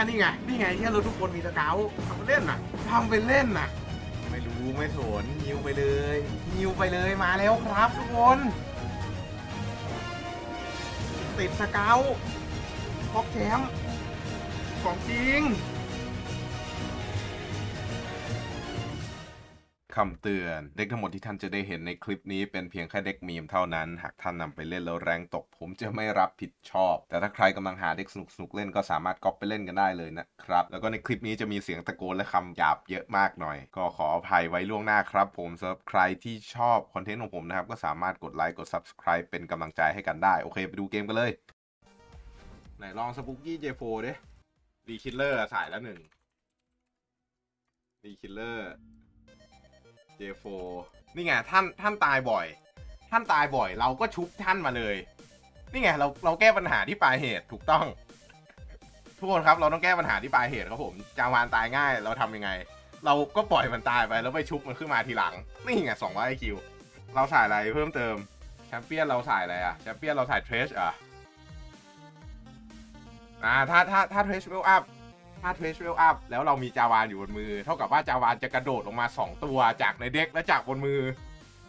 ยนี่ไง นี่ไงเฮียเราทุกคนมีสเกลทำไปเล่นน่ะทำเป็นเล่นน่ะ ไม่รู้ไม่สนยิวไปเลยยิวไปเลยมาแล้วครับทุกคน ติดสเกลพอกแชมป์ของจริง คำเตือน เด็กทั้งหมดที่ท่านจะได้เห็นในคลิปนี้เป็นเพียงแค่เด็กมีมเท่านั้น หากท่านนำไปเล่นแล้วแรงตกผมจะไม่รับผิดชอบ แต่ถ้าใครกำลังหาเด็กสนุกๆเล่นก็สามารถก๊อปไปเล่นกันได้เลยนะครับ แล้วก็ในคลิปนี้จะมีเสียงตะโกนและคำหยาบเยอะมากหน่อย ก็ขออภัยไว้ล่วงหน้าครับผมสำหรับใครที่ชอบคอนเทนต์ของผมนะครับก็สามารถกดไลค์กด subscribe เป็นกำลังใจให้กันได้โอเคไปดูเกมกันเลยไหนลองสปุกกี้เจโฟดิดีคิลเลอร์สายแล้วหนึ่งดีคิลเลอร์ J4 นี่ไงท่านท่านตายบ่อย ท่านตายบ่อย เราก็ชุบท่านมาเลย นี่ไงเราเราแก้ปัญหาที่ปลายเหตุถูกต้อง ทุกคนครับเราต้องแก้ปัญหาที่ปลายเหตุครับผมจาวานตายง่าย เราทำยังไง เราก็ปล่อยมันตายไปแล้วไปชุบมันขึ้นมาทีหลัง นี่ไงสองร้อยไอคิว เราใส่อะไรเพิ่มเติมแชมเปี้ยนเราใส่อะไรอะแชมเปี้ยนเราใส่เทรชอะอ่าถ้าถ้าถ้าเทรชเวลอัพ ถ้าเทรชเวลอัพแล้วเรามีจาวานอยู่บนมือ เท่ากับว่าจาวานจะกระโดดลงมา 2 ตัวจากในเด็กและจากบนมือ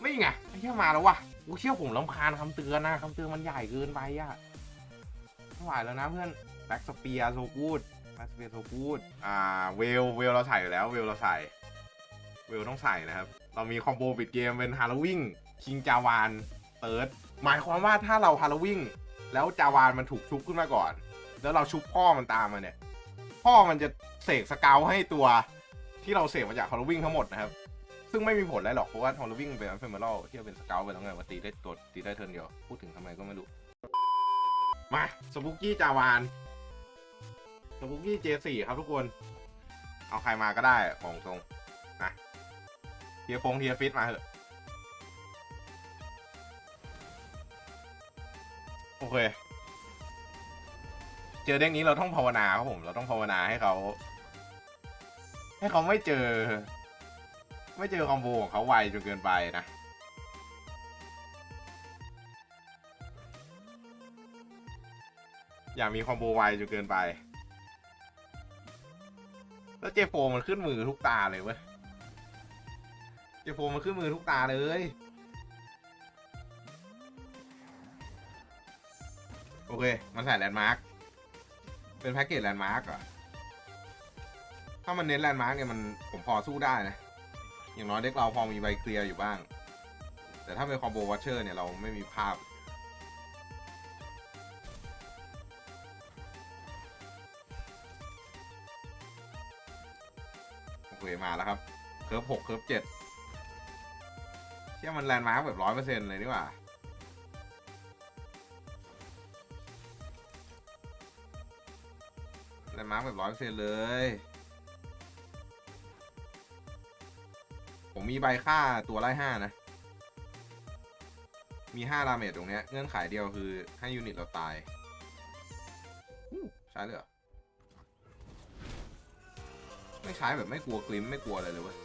นี่ไงไอ้เชี่ยมาแล้ววะกูเชี่ยผมลำคาญคำเตือนนะคำเตือนมันใหญ่เกินไปอะไม่ไหวแล้วนะเพื่อนแบ็กสเปียร์โซกูดแบ็กสเปียร์โซกูดอ่าเวลเวลเราใส่อยู่แล้วเวลเราใส่เวลต้องใส่นะครับ เรามีคอมโบปิดเกมเป็นฮาโลวิงคิงจาวานเติร์ดหมายความว่าถ้าเราฮาโลวิงแล้วจาวานมันถูกชุบขึ้นมาก่อน แล้วเราชุบพ่อมันตามมาเนี่ย พ่อมันจะเสกสเกลให้ตัวที่เราเสกมาจากฮอลลวิ่งทั้งหมดนะครับ ซึ่งไม่มีผลอะไรหรอกเพราะว่าฮอลลวิ่งเป็นอัลเฟมเบอร์ที่เป็นสเกลไปแล้วไงมาตีได้ตัวตีได้เทิร์นเดียว พูดถึงทำไมก็ไม่รู้ มาสปุกกี้จาวานสปุกกี้เจสี่ครับทุกคน เอาใครมาก็ได้ของตรงนะเทียฟงเทียฟิตมาเถอะโอเค เจอเด้งนี้เราต้องภาวนาครับผมเราต้องภาวนาให้เขา ให้เขาไม่เจอ ไม่เจอคอมโบของเขาไวจนเกินไปนะอย่ามีคอมโบไวจนเกินไป แล้วเจโฟมันขึ้นมือทุกตาเลยเว้ย เจโฟมันขึ้นมือทุกตาเลย โอเค มันใส่แลนด์มาร์ค เป็นแพ็กเกจแลนด์มาร์กอะถ้ามันเน้นแลนด์มาร์กเนี่ยมันผมพอสู้ได้นะ อย่างน้อยเด็กเราพอมีใบเคลียร์อยู่บ้าง แต่ถ้าเป็นคอมโบวัชเชอร์เนี่ยเราไม่มีภาพโอเคมาแล้วครับ เคิร์ฟหกเคิร์ฟเจ็ดเชื่อมันแลนด์มาร์กแบบร้อยเปอร์เซ็นต์เลยนี่หว่า มาร์กแบบร้อยเปอร์เซ็นต์เลย ผมมีใบค่าตัวไล่ห้านะ มีห้าดาเมจตรงเนี้ย เงื่อนไขเดียวคือให้ยูนิตเราตายใช้เลยเหรอ ไม่ใช้แบบไม่กลัวกลิมไม่กลัวอะไรเลยเว้ย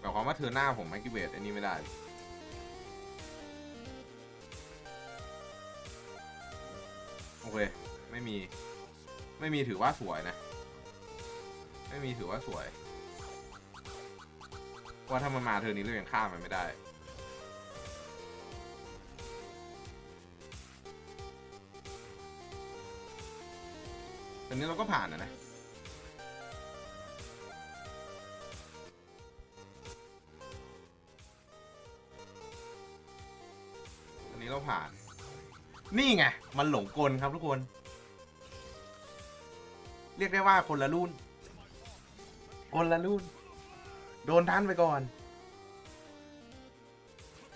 แบบความว่าเธอหน้าผมไม่กิเวตอันนี้ไม่ได้โอเค ไม่มี ไม่มีถือว่าสวยนะ ไม่มีถือว่าสวย ว่าถ้ามันมาเธอนี้เรายังข้ามันไม่ได้ตอนนี้เราก็ผ่านนะนะตอนนี้เราผ่าน นี่ไง มันหลงกลครับทุกคน รียกได้ว่าคนละรุ่น คนละรุ่น โดนท่านไปก่อน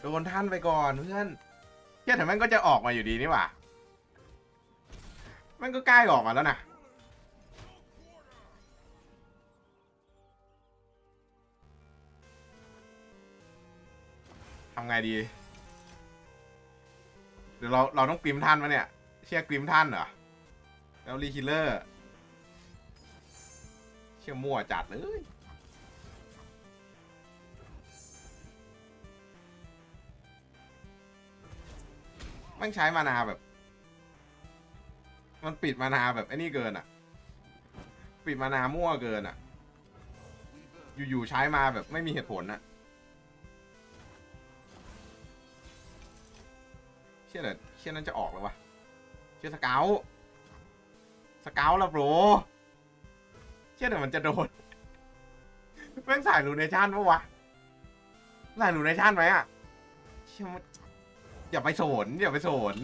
โดนท่านไปก่อนเพื่อนเฮียแต่มันก็จะออกมาอยู่ดีนี่หว่า มันก็ใกล้ออกมาแล้วนะทำไงดี เดี๋ยวเราเราต้องกริมท่านมะเนี่ย เชื่อกริมท่านเหรอ แล้วรีคิลเลอร์ ชื่อมั่วจัดเลยมันใช้มานาแบบ มันปิดมานาแบบไอ้นี่เกินอะ ปิดมานามั่วเกินอะ อยู่ๆใช้มาแบบไม่มีเหตุผลอะเชื่อเดี๋ยวเชื่อนั้นจะออกแล้ววะเชื่อสเกลสเกลละโบร เชื่อเดี๋ยมันจะโดนแม่งใส่ลูเนชั่นปะวะใส่ลูเนชั่นไหมอะเชื่อมันอย่าไปสนอย่าไปสน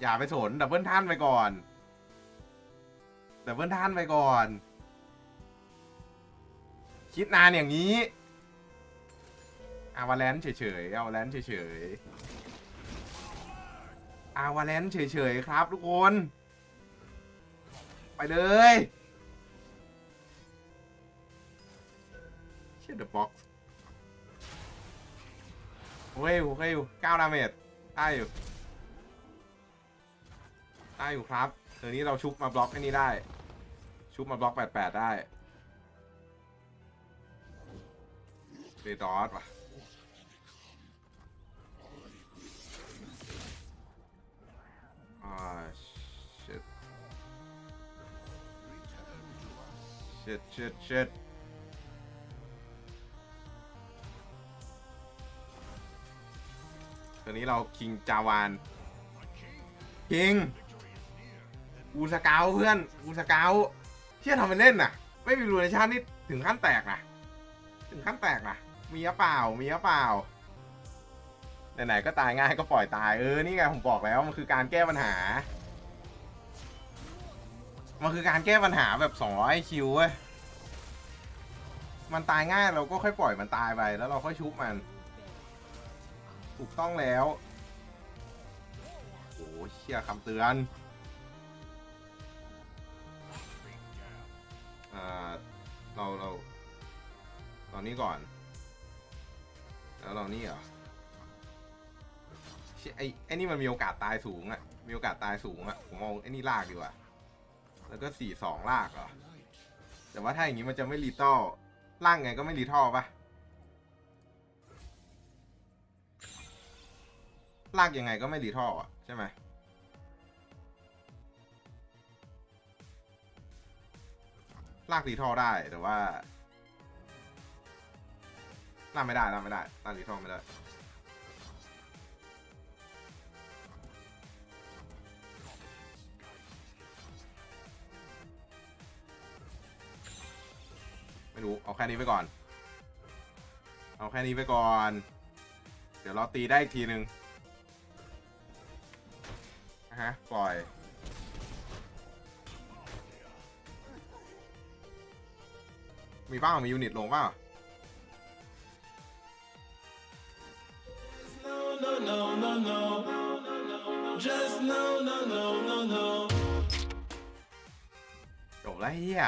อย่าไปสนดับเบิลท่านไปก่อนดับเบิลท่านไปก่อน คิดนานอย่างนี้อาวาแลนเฉยๆอาวาแลนเฉยๆอาวาแลนเฉยๆครับทุกคน ไปเลย เชี่ยเดอะบ็อกซ์โอ้ยโอเคอยู่เก้าดาเมจได้อยู่ได้อยู่ครับเดี๋ยวนี้เราชุบมาบล็อกไอ้นี้ได้ ชุบมาบล็อกแปดแปดได้เรดอสว่ะอ่า shit shit shit shit ตอนนี้เราคิงจาวานคิงกูสกาวเพื่อนกูสกาวเชี่ยทำเป็นเล่นน่ะ ไม่มีรูในชาตินี่ถึงขั้นแตกนะถึงขั้นแตกนะมีหรือเปล่ามีหรือเปล่าไหนๆก็ตายง่ายก็ปล่อยตายเออนี่ไงผมบอกแล้วมันคือการแก้ปัญหา มันคือการแก้ปัญหาแบบ200คิวเว้ยมันตายง่ายเราก็ค่อยปล่อยมันตายไปแล้วเราค่อยชุบมัน ถูกต้องแล้วโอ้เชี่ยคำเตือนอ่าเราเราตอนนี้ก่อน แล้วเรานี่เหรอเชี่ยไอ้ไอ้นี่มันมีโอกาสตายสูงอะมีโอกาสตายสูงอะผมเอาไอ้นี่ลากดีกว่า แล้วก็สี่สองลากเหรอแต่ว่าถ้าอย่างนี้มันจะไม่รีทอลล่างไงก็ไม่รีทอลปะ ลากยังไงก็ไม่รีท่ออะ ใช่ไหมลากรีท่อได้แต่ว่าลากไม่ได้ลากไม่ได้ลากรีท่อไม่ได้ไม่รู้เอาแค่นี้ไปก่อน เอาแค่นี้ไปก่อน เดี๋ยวเราตีได้อีกทีนึง ฮะ ปล่อย มีบ้ามียูนิตลงบ้า No, no, no, no, no. Just no, no, no, no, no. จบแล้วเฮีย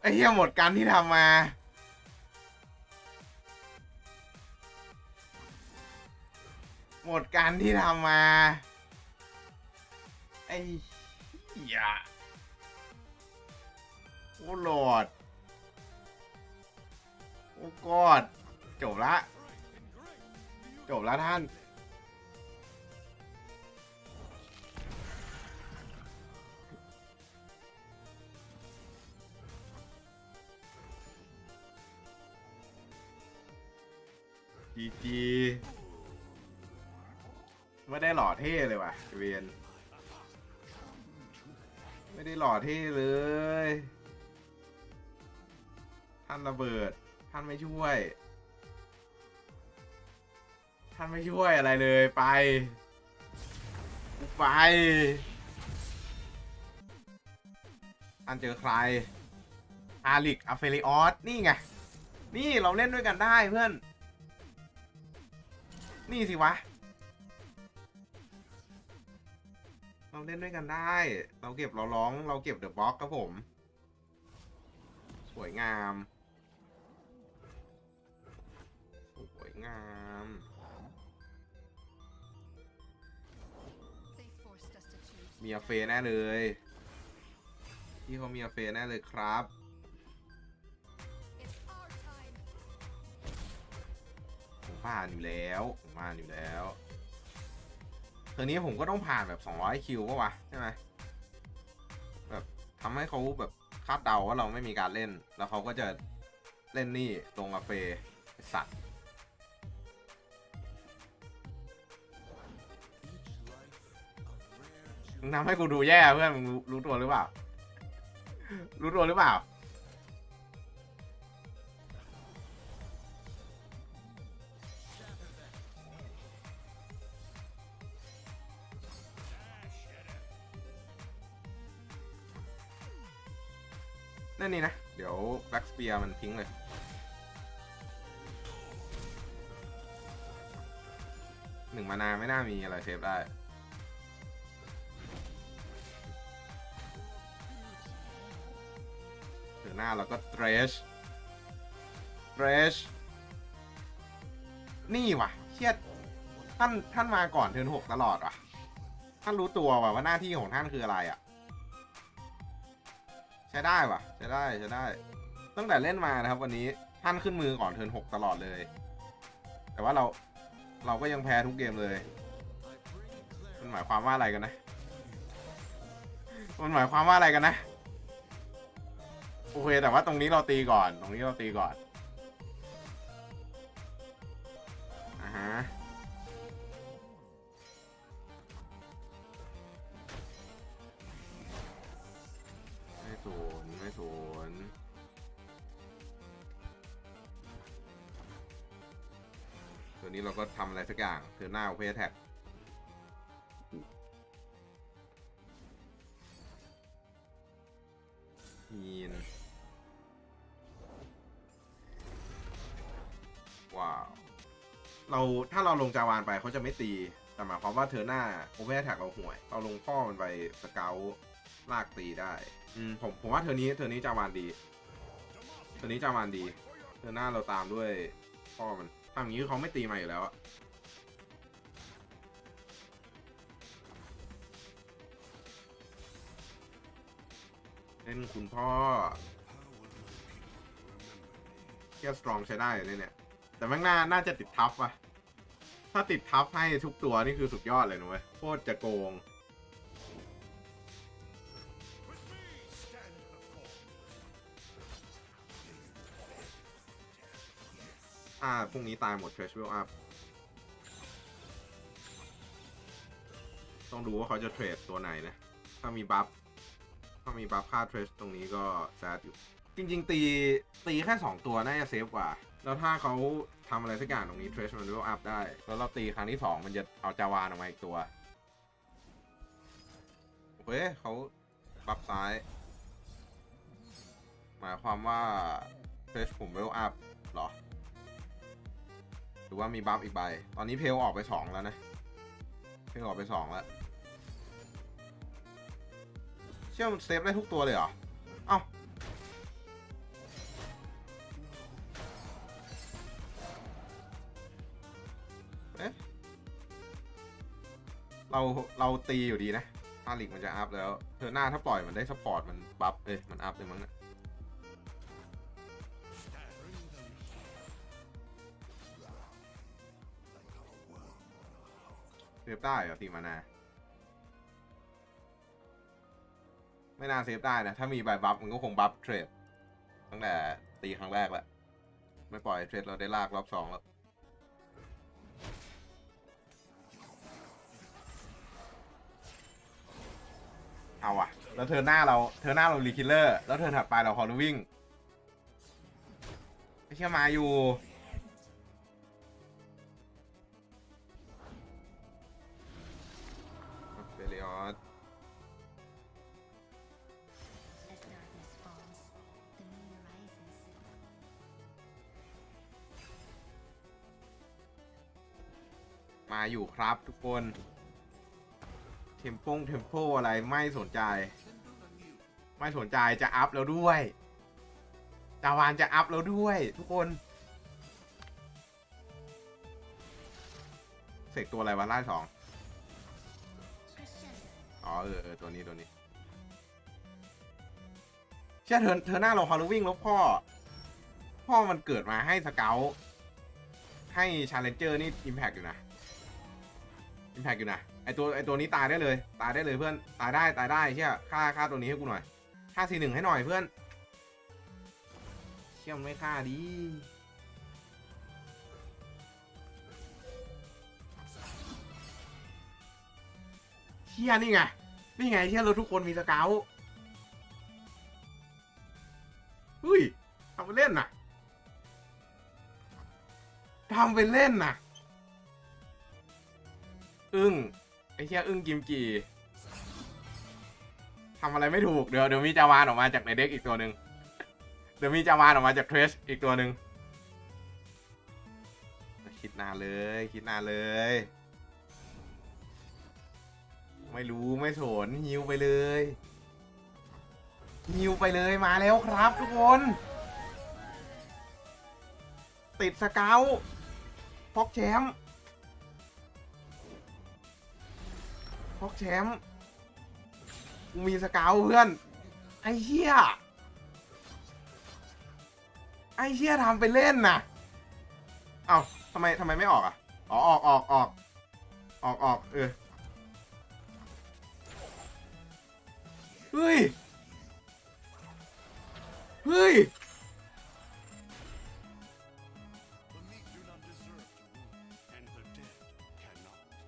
ไอ้เฮียหมดการที่ทำมา หมดการที่ทำมา ไอ้เฮียโอ้โหลด โอ้กอด จบละ จบล้วท่าน จีจีไม่ได้หล่อเท่เลยว่ะเวียน ไม่ได้หล่อเท่เลย ท่านระเบิด ท่านไม่ช่วย ท่านไม่ช่วยอะไรเลยไปไปท่านเจอใคร อาลิกอเฟริออส นี่ไง นี่เราเล่นด้วยกันได้เพื่อน นี่สิวะ เราเล่นด้วยกันได้ เราเก็บเราร้องเราเก็บเดอะบ็อกครับผม สวยงาม สวยงามมีอาเฟแน่เลยพี่เขามีอาเฟแน่เลยครับผมผ่านอยู่แล้วผมผ่านอยู่แล้ว เทอร์นี้ผมก็ต้องผ่านแบบ200คิวปะวะใช่ไหมแบบทำให้เขาแบบคาดเดาว่าเราไม่มีการเล่น แล้วเขาก็จะเล่นนี่ลงมาเฟสัตว์มึงทำให้กูดูแย่เพื่อนมึงรู้ตัวหรือเปล่า รู้ตัวหรือเปล่า นั่นนี่นะ เดี๋ยวแบ็กสเปียร์มันทิ้งเลย หนึ่งมานาไม่น่ามีอะไรเซฟได้ เดี๋ยวหน้าเราก็เทรชเทรชนี่ว่ะเชียดท่านท่านมาก่อนเทิร์นหกตลอดว่ะ ท่านรู้ตัวว่ะว่าหน้าที่ของท่านคืออะไรอะ ใช้ได้ว่ะ ใช้ได้ใช้ได้ ตั้งแต่เล่นมานะครับ วันนี้ท่านขึ้นมือก่อนเทิร์นหกตลอดเลย แต่ว่าเราเราก็ยังแพ้ทุกเกมเลย มันหมายความว่าอะไรกันนะ มันหมายความว่าอะไรกันนะ โอเค แต่ว่าตรงนี้เราตีก่อน ตรงนี้เราตีก่อน วนี้เราก็ทำอะไรสักอย่างเธอหน้าโอเพแท็กฮีนว้าว เราถ้าเราลงจาวานไปเขาจะไม่ตี แต่หมายความว่าเธอหน้าโอเวอร์แท็กเราห่วย เราลงพ่อมันไปสเกลลากตีได้ อืมผมผมว่าเธอนี้เธอนี้จาวานดี เธอนี้จาวานดี เธอหน้าเราตามด้วยพ่อมัน ทำอย่างนี้เขาไม่ตีมาอยู่แล้วอะเล่นคุณพ่อเทียสตรองใช้ได้เลยเนี่ย แต่แม่งน่าน่าจะติดทับวะถ้าติดทับให้ทุกตัวนี่คือสุดยอดเลยนะเว้ยโคตรจะโกง ถ้าพรุ่งนี้ตายหมด Trash Will Up ต้องดูว่าเขาจะเทรดตัวไหนนะ ถ้ามีบัฟ ถ้ามีบัฟค่าเทรชตรงนี้ก็แซดอยู่ จริง ๆ ตีตีแค่ 2 ตัวน่าจะเซฟกว่า แล้วถ้าเขาทำอะไรสักอย่างตรงนี้เทรชมัน will up ได้ แล้วเราตีครั้งที่ 2 มันจะเอาจาวานออกมาอีกตัวโอเคเขาบัฟซ้าย หมายความว่าเทรชผม will up เหรอ รือว่ามีบัฟอีกใบ ตอนนี้เพลออกไป2แล้วนะ เพลออกไป2แล้ว เชื่อมันเซฟได้ทุกตัวเลยเหรอ เอ้าเอ๊ะเราเราตีอยู่ดีนะถ้าลิกมันจะอัพแล้ว เธอหน้าถ้าปล่อยมันได้สปอร์ตมันบัฟเอ้ยมันอัพเลยมั้งเนะเฟได้เหรอตีมานา ไม่น่าเซฟได้นะ ถ้ามีใบบัฟมันก็คงบัฟเทรดตั้งแต่ตีครั้งแรกแหละ ไม่ปล่อยเทรดเราได้ลากรอบสองแล้วเอาอะแล้วเธอหน้าเรา เธอหน้าเรารีคิลเลอร์ แล้วเธอถัดไปเราฮอลลวิ่งไม่เชื่อมาอยู่ มาอยู่ครับทุกคน เทมโปงเทมโปอะไรไม่สนใจ ไม่สนใจจะอัพแล้วด้วย จาวานจะอัพแล้วด้วย ทุกคน เสกตัวอะไรวะไล่สองอ๋อเออเออตัวนี้ตัวนี้เชื่อเธอเธอหน้าเราฮอลลวิ่งแล้วพ่อ พ่อมันเกิดมาให้สเกลให้ชาเลนเจอร์นี่อิมแพกอยู่นะ อิมแพกอยู่นะไอตัวไอตัวนี้ตายได้เลย ตายได้เลยเพื่อนตายได้ตายได้เชี่ยฆ่าฆ่าตัวนี้ให้กูหน่อยฆ่าสี่หนึ่งให้หน่อยเพื่อน เชี่ยมไม่ฆ่าดีเชี่ยนี่ไงนี่ไงเชี่ยเราทุกคนมีสเกลเฮ้ยทำไปเล่นน่ะทำไปเล่นน่ะ อึ้งไอ้เชี่ยอึ้งกิมกีทำอะไรไม่ถูกเดี๋ยวเดี๋ยวมีจาวานออกมาจากในเด็กอีกตัวหนึ่งเดี๋ยวมีจาวานออกมาจากเทรชอีกตัวหนึ่งคิดนานเลยคิดนานเลย ไม่รู้ไม่สนฮิวไปเลยฮิวไปเลยมาแล้วครับทุกคน ติดสเกลพอกแชมป์ พอกแชมป์กูมีสเกลเพื่อน ไอ้เหี้ย ไอ้เหี้ยทำไปเล่นน่ะเอ้าทำไมทำไมไม่ออกอะ อ๋อ ออกออกออกออกออกเออ เฮ้ย เฮ้ย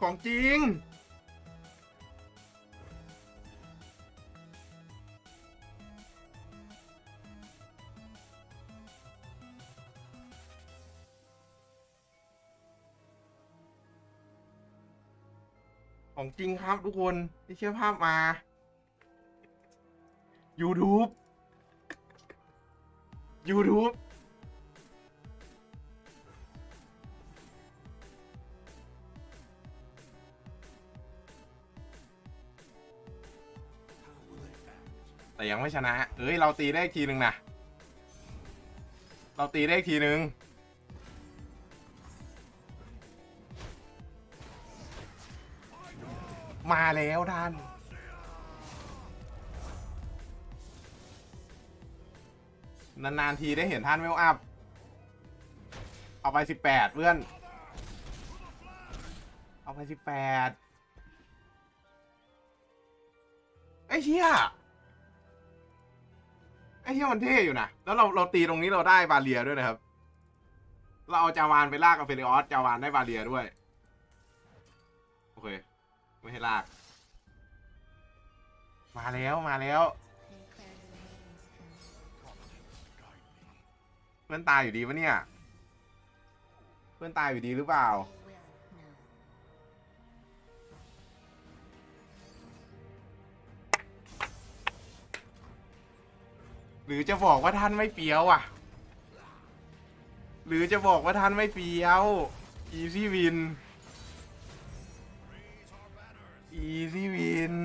ของจริง ของจริงครับทุกคนที่เชื่อภาพมา YouTube YouTube แต่ยังไม่ชนะ เอ้ย เราตีได้อีกทีหนึ่งนะ เราตีได้อีกทีหนึ่ง มาแล้วท่าน นานๆทีได้เห็นท่านเวลอัพ เอาไปสิบแปดเพื่อน เอาไปสิบแปดไอ้เชี่ยไอ้เหี้ยมันเท่อยู่นะ แล้วเราเราตีตรงนี้เราได้บาเลียด้วยนะครับ เราเอาจาวานไปลากกับเฟริออสจาวานได้บาเลียด้วย โอเค ไม่ให้ลาก มาแล้วมาแล้วเพื่อนตายอยู่ดีปะเนี่ย เพื่อนตายอยู่ดีหรือเปล่า หรือจะบอกว่าท่านไม่เฟี้ยวอะ หรือจะบอกว่าท่านไม่เฟี้ยว อีซีวิน อีซี่วิน